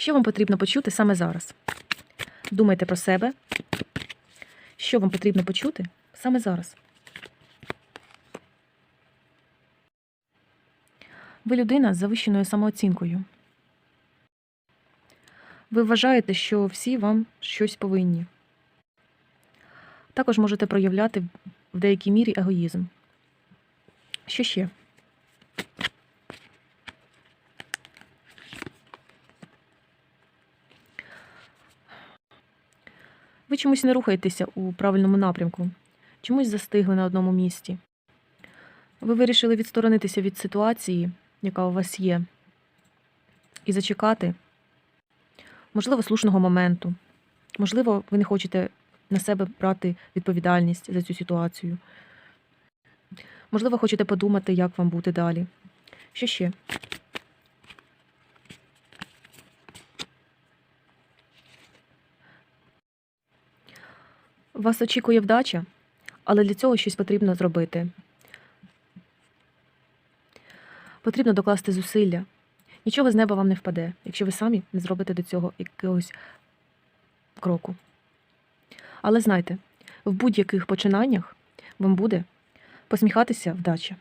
Що вам потрібно почути саме зараз? Думайте про себе. Що вам потрібно почути саме зараз? Ви людина з завищеною самооцінкою. Ви вважаєте, що всі вам щось повинні. Також можете проявляти в деякій мірі егоїзм. Що ще? Ви чомусь не рухаєтеся у правильному напрямку, чомусь застигли на одному місці. Ви вирішили відсторонитися від ситуації, яка у вас є, і зачекати, можливо, слушного моменту. Можливо, ви не хочете на себе брати відповідальність за цю ситуацію. Можливо, хочете подумати, як вам бути далі. Що ще? Вас очікує вдача, але для цього щось потрібно зробити. Потрібно докласти зусилля. Нічого з неба вам не впаде, якщо ви самі не зробите до цього якогось кроку. Але знайте, в будь-яких починаннях вам буде посміхатися вдача.